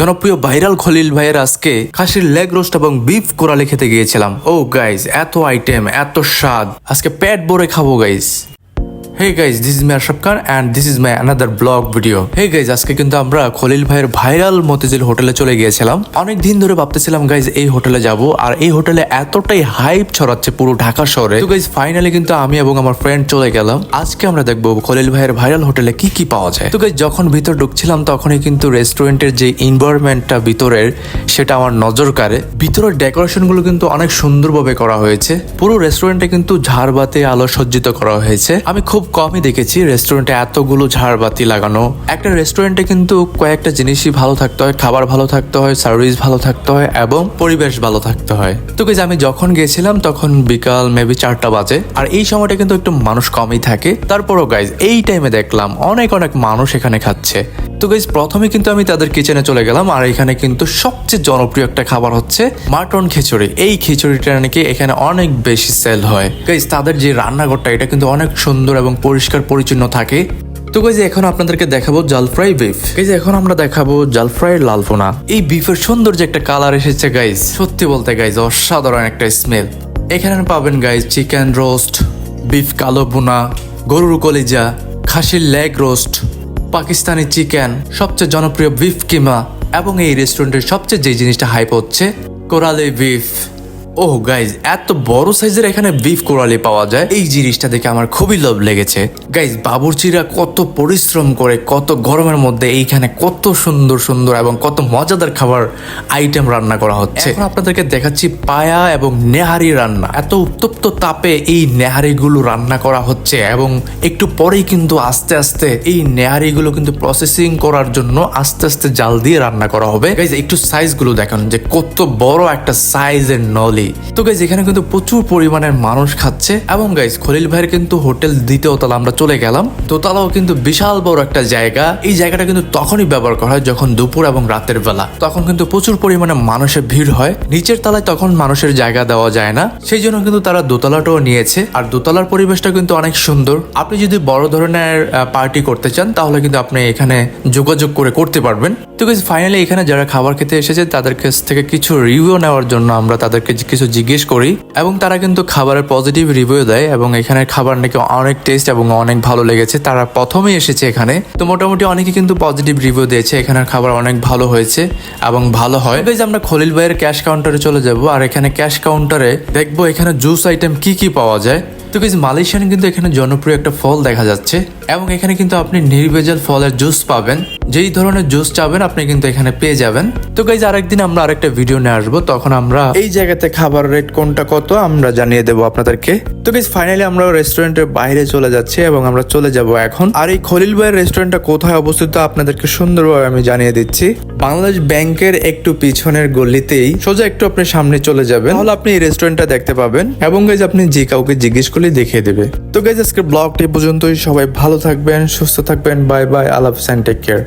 জনপ্রিয় ভাইরাল খলিল ভাইয়ের আজকে খাসির লেগ রোস্ট এবং বিফ কোরালে খেতে গিয়েছিলাম। ও গাইজ এত আইটেম এত স্বাদ। আজকে প্যাট ভরে খাব guys hey guys this is my Ashraf Khan and this is my another blog video hey guys আজকে কিন্তু আমরা খলিল ভাইয়ের ভাইরাল মতিঝিল হোটেলে চলে গিয়েছিলাম। অনেক দিন ধরে ভাবতেছিলাম গাইজ এই হোটেলে যাব। আর এই হোটেলে এতটাই হাইপ ছড়াচ্ছে পুরো ঢাকা শহরে। তো গাইজ ফাইনালি কিন্তু আমি এবং আমার ফ্রেন্ড চলে গেলাম। আজকে আমরা দেখব খলিল ভাইয়ের ভাইরাল হোটেলে কি কি পাওয়া যায়। তো গাইজ যখন ভিতর ঢুকছিলাম, তখনই কিন্তু রেস্টুরেন্টের যে এনভায়রনমেন্টটা ভিতরের, সেটা আমার নজর কাড়ে। ভিতরের ডেকোরেশনগুলো কিন্তু অনেক সুন্দরভাবে করা হয়েছে। পুরো রেস্টুরেন্টে কিন্তু ঝাড়বাতি, আলো সজ্জিত করা হয়েছে। আমি খুব কমই দেখেছি রেস্টুরেন্টে এতগুলো ঝাড়বাতি লাগানো। একটা রেস্টুরেন্টে কিন্তু কয়েকটা জিনিসই ভালো থাকতে হয় খাবার ভালো থাকতে হয় সার্ভিস ভালো থাকতে হয় এবং পরিবেশ ভালো থাকতে হয়। তো guys, আমি যখন গেছিলাম তখন বিকাল মেবি চারটা বাজে। আর এই সময়টা কিন্তু একটু মানুষ কমই থাকে। তারপরও গাইজ এই টাইমে দেখলাম অনেক অনেক মানুষ এখানে খাচ্ছে। তো গাইজ প্রথমে কিন্তু আমি তাদের কিচেনে চলে গেলাম। আর এখানে কিন্তু সবচেয়ে জনপ্রিয় একটা খাবার হচ্ছে মাটন খিচুড়ি। এই খিচুড়িটা নাকি এখানে অনেক বেশি সেল হয়। গাইজ তাদের যে রান্নাঘরটা এটা কিন্তু অনেক সুন্দর এবং পরিষ্কার পরিচ্ছন্ন থাকে। তো গাইজ এখন আপনাদেরকে দেখাবো জাল ফ্রাই বিফ গাইজ এখন আমরা দেখাবো জাল ফ্রাই লালফোনা। এই বিফের সুন্দর যে একটা কালার এসেছে গাইজ সত্যি বলতে গাইজ অসাধারণ একটা স্মেল এখানে পাবেন গাইজ চিকেন রোস্ট বিফ কালো বোনা গরুর কলিজা, খাসির লেগ রোস্ট পাকিস্তানি চিকেন সবচেয়ে জনপ্রিয় বিফ কিমা, এবং এই রেস্টুরেন্টের সবচেয়ে যে জিনিসটা হাইপ হচ্ছে, কোরালে বিফ ওহ গাইজ এত বড় সাইজের এখানে বিফ কোরালি পাওয়া যায়। এই জিনিসটা দেখে আমার খুবই লোভ লেগেছে। গাইজ বাবুর্চিরা কত পরিশ্রম করে, কত গরমের মধ্যে এইখানে কত সুন্দর সুন্দর এবং কত মজাদার খাবার আইটেম রান্না করা হচ্ছে। এখন আপনাদেরকে দেখাচ্ছি পায়া এবং নেহারি রান্না। এত উত্তপ্ত তাপে এই নেহারিগুলো রান্না করা হচ্ছে এবং একটু পরেই কিন্তু আস্তে আস্তে এই নেহারিগুলো কিন্তু প্রসেসিং করার জন্য আস্তে আস্তে জাল দিয়ে রান্না করা হবে। গাইজ একটু সাইজগুলো দেখুন যে কত বড় একটা সাইজের নলি। তো গাইজ এখানে কিন্তু প্রচুর পরিমাণের মানুষ খাচ্ছে। এবং গাইজ খলিল ভাইয়ের কিন্তু হোটেল দ্বিতীয় তলা আমরা চলে গেলাম। দোতলাও কিন্তু বিশাল বড় একটা জায়গা। এই জায়গাটা কিন্তু তখনই ব্যবহার করা হয় যখন দুপুর এবং রাতের বেলা। তখন কিন্তু প্রচুর পরিমাণে মানুষের ভিড় হয়। নিচের তলায় তখন মানুষের জায়গা দেওয়া যায় না। সেই জন্য কিন্তু তারা দোতলাটাও নিয়েছে। আর দোতলার পরিবেশটা কিন্তু অনেক সুন্দর। আপনি যদি বড় ধরনের পার্টি করতে চান, তাহলে কিন্তু আপনি এখানে যোগাযোগ করে করতে পারবেন। তো গাইজ ফাইনালি এখানে যারা খাবার খেতে এসেছে, তাদের কাছ থেকে কিছু রিভিউ নেওয়ার জন্য আমরা তাদেরকে কিছু জিজ্ঞেস করি এবং তারা কিন্তু খাবারের পজিটিভ রিভিউ দেয় এবং এখানের খাবার নাকি অনেক টেস্ট এবং অনেক ভালো লেগেছে। তারা প্রথমেই এসেছে এখানে। তো মোটামুটি অনেকে কিন্তু পজিটিভ রিভিউ দিয়েছে, এখানের খাবার অনেক ভালো হয়েছে এবং ভালো হয়। বেশ আমরা খলিল ভাইয়ের ক্যাশ কাউন্টারে চলে যাব। আর এখানে ক্যাশ কাউন্টারে দেখব এখানে জুস আইটেম কি কি পাওয়া যায়। তো কিছু মালয়েশিয়ান কিন্তু এখানে জনপ্রিয় একটা ফল দেখা যাচ্ছে এবং এখানে কিন্তু আপনি নির্ভেজাল ফলের জুস পাবেন। যেই ধরনের জুস চাবেন, আপনি কিন্তু এখানে পেয়ে যাবেন। তো গাইজ আরেকদিন আমরা আরেকটা ভিডিও নিয়ে আসব। তখন আমরা এই জায়গাতে খাবার রেট কোনটা কত আমরা জানিয়ে দেবো আপনাদেরকে। তো গাইজ ফাইনালি আমরা রেস্টুরেন্টের বাইরে চলে যাচ্ছি এবং আমরা চলে যাব এখন। আর এই খলিল ভাইয়ের রেস্টুরেন্টটা কোথায় অবস্থিত আপনাদেরকে সুন্দরভাবে আমি জানিয়ে দিচ্ছি। বাংলাদেশ ব্যাংকের একটু পিছনের গলিতেই সোজা একটু আপনি সামনে চলে যাবেন। তাহলে আপনি এই রেস্টুরেন্টটা দেখতে পাবেন। এবং গাইজ আপনি যে কাউকে জিজ্ঞেস করলে দেখিয়ে দেবে। তো গাইজ আজকের ব্লগটি পর্যন্তই। সবাই ভালো থাকবেন, সুস্থ থাকবেন। বাই বাই আলাপ টেক কেয়ার